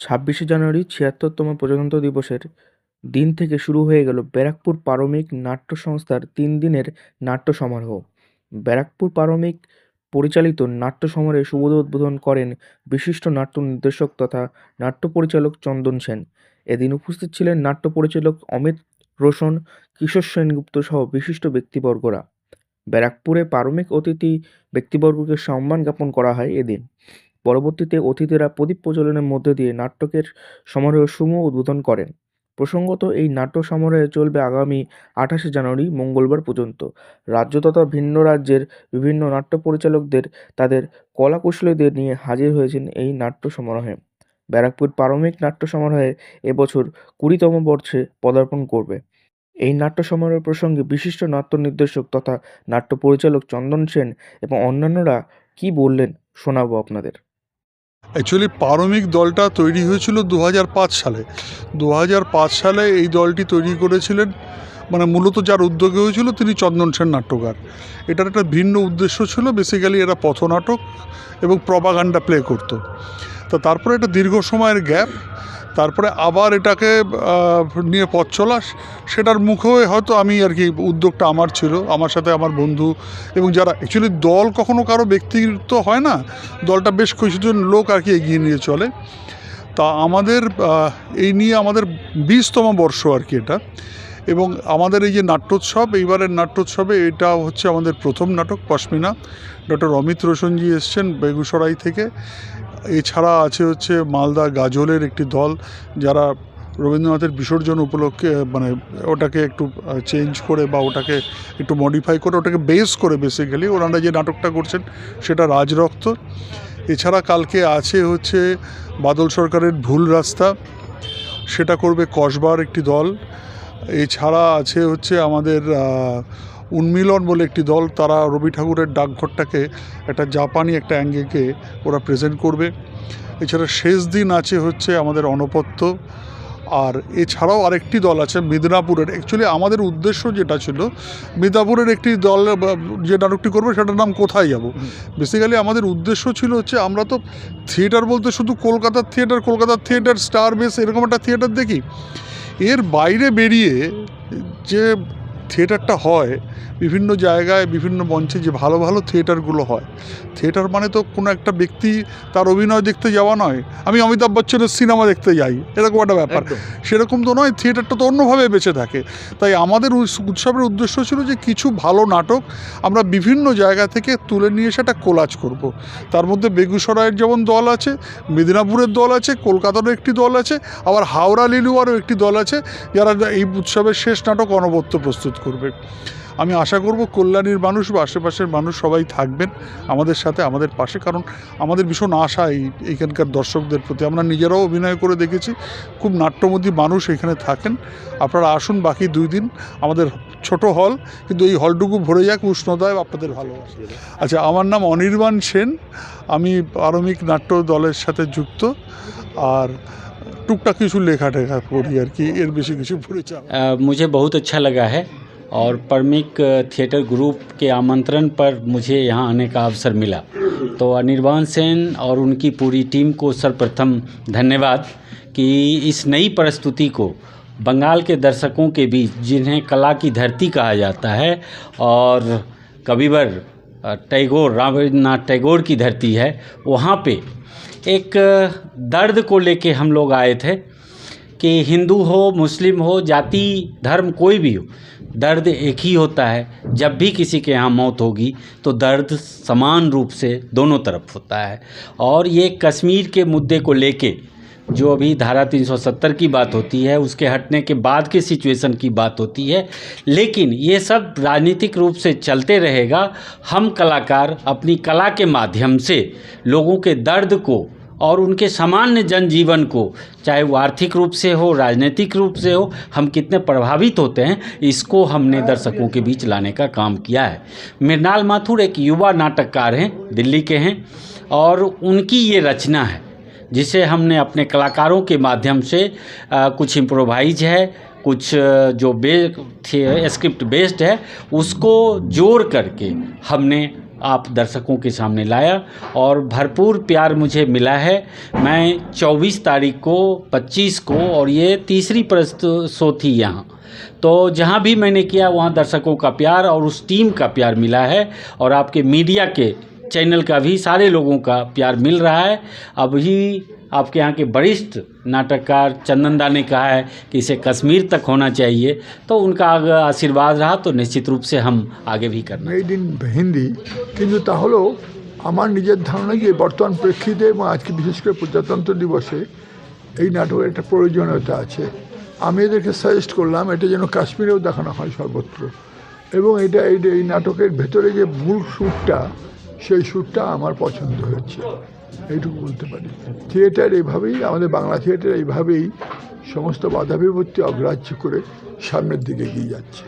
ছাব্বিশে জানুয়ারি ছিয়াত্তরতম প্রজাতন্ত্র দিবসের দিন থেকে শুরু হয়ে গেল ব্যারাকপুর পারমিক নাট্য সংস্থার তিন দিনের নাট্য সমারোহ। ব্যারাকপুর পারমিক পরিচালিত নাট্য সমারোহে শুভ উদ্বোধন করেন বিশিষ্ট নাট্য নির্দেশক তথা নাট্য পরিচালক চন্দন সেন। এদিন উপস্থিত ছিলেন নাট্য পরিচালক অমিত রোশন, কিশোর সেনগুপ্ত সহ বিশিষ্ট ব্যক্তিবর্গরা। ব্যারাকপুরে পারমিক অতিথি ব্যক্তিবর্গকে সম্মান জ্ঞাপন করা হয় এদিন। পরবর্তীতে অতিথিরা প্রদীপ প্রজ্বলনের মধ্য দিয়ে নাট্যকের সমারোহ সমূহ উদ্বোধন করেন। প্রসঙ্গত, এই নাট্য সমারোহে চলবে আগামী আঠাশে জানুয়ারি, মঙ্গলবার পর্যন্ত। রাজ্য তথা ভিন্ন রাজ্যের বিভিন্ন নাট্য পরিচালকদের তাদের কলাকুশলীদের নিয়ে হাজির হয়েছেন এই নাট্য সমারোহে। ব্যারাকপুর পারমিক নাট্য সমারোহে এবছর কুড়িতম বর্ষে পদার্পণ করবে। এই নাট্য সমারোহ প্রসঙ্গে বিশিষ্ট নাট্য নির্দেশক তথা নাট্য পরিচালক চন্দন সেন এবং অন্যান্যরা কি বললেন শোনাবো আপনাদের। অ্যাকচুয়ালি পারমিক দলটা তৈরি হয়েছিল দু হাজার পাঁচ সালে। দু হাজার পাঁচ সালে এই দলটি তৈরি করেছিলেন মানে মূলত যার উদ্যোগে হয়েছিল তিনি চন্দন সেন নাট্যকার। এটার একটা ভিন্ন উদ্দেশ্য ছিল বেসিক্যালি এরা পথনাটক এবং প্রবাগান্ডা প্লে করতো। তো তারপরে একটা দীর্ঘ সময়ের গ্যাপ তারপরে আবার এটাকে নিয়ে পথ চলা, সেটার মুখে হয়তো আমি আর কি উদ্যোগটা আমার ছিল, আমার সাথে আমার বন্ধু এবং যারা অ্যাকচুয়ালি দল কখনো কারও ব্যক্তিত্ব হয় না, দলটা বেশ কিছুজন লোক আর কি এগিয়ে নিয়ে চলে। তা আমাদের এই নিয়ে আমাদের বিশতম বর্ষ আর কি এটা। এবং আমাদের এই যে নাট্যোৎসব, এইবারের নাট্যোৎসবে এটা হচ্ছে আমাদের প্রথম নাটক, পশমিনা। ডক্টর অমিত রোশনজি এসছেন বেগুসরাই থেকে। এছাড়া আছে হচ্ছে মালদা গাজলের একটি দল যারা রবীন্দ্রনাথের বিসর্জন উপলক্ষে মানে ওটাকে একটু চেঞ্জ করে বা ওটাকে একটু মডিফাই করে, ওটাকে বেস করে বেসিক্যালি ওনারা যে নাটকটা করছেন সেটা রাজরক্ত। এছাড়া কালকে আছে হচ্ছে বাদল সরকারের ভুল রাস্তা, সেটা করবে কসবার একটি দল। এছাড়া আছে হচ্ছে আমাদের উন্মিলন বলে একটি দল তারা রবি ঠাকুরের ডাকঘরটাকে একটা জাপানি একটা অ্যাঙ্গেকে ওরা প্রেজেন্ট করবে। এছাড়া শেষ দিন আছে হচ্ছে আমাদের অনপত্য। আর এছাড়াও আরেকটি দল আছে মিদনাপুরের। অ্যাকচুয়ালি আমাদের উদ্দেশ্য যেটা ছিল মিদনাপুরের একটি দল যে নাটকটি করবে সেটার নাম কোথায় যাব? বেসিক্যালি আমাদের উদ্দেশ্য ছিল হচ্ছে আমরা তো থিয়েটার বলতে শুধু কলকাতার থিয়েটার কলকাতার থিয়েটার স্টার বেস এরকম একটা থিয়েটার দেখি। এর বাইরে বেরিয়ে যে থিয়েটারটা হয় বিভিন্ন জায়গায় বিভিন্ন মঞ্চে যে ভালো ভালো থিয়েটারগুলো হয়। থিয়েটার মানে তো কোনো একটা ব্যক্তি তার অভিনয় দেখতে যাওয়া নয়। আমি অমিতাভ বচ্চনের সিনেমা দেখতে যাই এরকম একটা ব্যাপার। সেরকম তো নয় থিয়েটারটা তো অন্যভাবে বেঁচে থাকে। তাই আমাদের উৎসবের উদ্দেশ্য ছিল যে কিছু ভালো নাটক আমরা বিভিন্ন জায়গা থেকে তুলে নিয়ে সেটা কোলাজ করব। তার মধ্যে বেগুসরায়ের যেমন দল আছে মেদিনীপুরের দল আছে কলকাতারও একটি দল আছে আবার হাওড়া লিলুয়ারও একটি দল আছে যারা এই উৎসবের শেষ নাটক অনবদ্য প্রস্তুত করবে। আমি আশা করব কল্যাণীর মানুষ বা আশেপাশের মানুষ সবাই থাকবেন আমাদের সাথে আমাদের পাশে কারণ আমাদের ভীষণ আশা এই এইখানকার দর্শকদের প্রতি আমরা নিজেরাও অভিনয় করে দেখেছি খুব নাট্যমতী মানুষ এখানে থাকেন আপনারা আসুন বাকি দুই দিন আমাদের ছোট হল কিন্তু এই হলটুকু ভরে যাক উষ্ণতায় আপনাদের ভালোবাসা আচ্ছা আমার নাম অনির্বাণ সেন আমি পারমিক নাট্য দলের সাথে যুক্ত আর টুকটাক কিছু লেখা টেখা করি আর কি এর বেশি কিছু পরিচয় अ, मुझे बहुत अच्छा लगा है और परमिक थिएटर ग्रुप के आमंत्रण पर मुझे यहाँ आने का अवसर मिला। तो अनिर्बान सेन और उनकी पूरी टीम को सर्वप्रथम धन्यवाद कि इस नई प्रस्तुति को बंगाल के दर्शकों के बीच, जिन्हें कला की धरती कहा जाता है और कविवर टैगोर रविन्द्रनाथ टैगोर की धरती है, वहाँ पे एक दर्द को लेके हम लोग आए थे। कि हिंदू हो, मुस्लिम हो, जाति, धर्म कोई भी हो, दर्द एक ही होता है। जब भी किसी के यहाँ मौत होगी तो दर्द समान रूप से दोनों तरफ़ होता है। और ये कश्मीर के मुद्दे को लेके, जो अभी धारा 370 की बात होती है, उसके हटने के बाद के सिचुएशन की बात होती है। लेकिन ये सब राजनीतिक रूप से चलते रहेगा। हम कलाकार अपनी कला के माध्यम से लोगों के दर्द को और उनके सामान्य जनजीवन को चाहे वो आर्थिक रूप से हो राजनीतिक रूप से हो हम कितने प्रभावित होते हैं इसको हमने दर्शकों के बीच लाने का काम किया है। मृणाल माथुर एक युवा नाटककार हैं दिल्ली के हैं और उनकी ये रचना है जिसे हमने अपने कलाकारों के माध्यम से अ, कुछ इम्प्रोवाइज है कुछ जो बे स्क्रिप्ट बेस्ड है उसको जोड़ करके हमने आप दर्शकों के सामने लाया और भरपूर प्यार मुझे मिला है। मैं 24 तारीख को 25 को और ये तीसरी प्रस्तुत शो थी यहाँ। तो जहाँ भी मैंने किया, वहाँ दर्शकों का प्यार और उस टीम का प्यार मिला है और आपके मीडिया के चैनल का भी सारे लोगों का प्यार मिल रहा है अभी आपके यहाँ के वरिष्ठ नाटककार चंदनदा ने कहा है कि इसे कश्मीर तक होना चाहिए तो उनका अगर आशीर्वाद रहा तो निश्चित रूप से हम आगे भी करना মেড ইন হিন্দি কিন্তু তাহলেও আমার নিজের ধারণা যে বর্তমান প্রেক্ষিতে এবং আজকে বিশেষ করে প্রজাতন্ত্র দিবসে এই নাটকের একটা প্রয়োজনীয়তা আছে আমি এদেরকে সাজেস্ট করলাম এটা যেন কাশ্মীরেও দেখানো হয় সর্বত্র এবং এটা এই এই নাটকের ভেতরে যে মূল সুরটা সেই সুরটা আমার পছন্দ হয়েছে। এইটুকু বলতে পারি। থিয়েটার এভাবেই আমাদের বাংলা থিয়েটার এইভাবেই সমস্ত বাধা বিপত্তি অগ্রাহ্য করে সামনের দিকে এগিয়ে যাচ্ছে।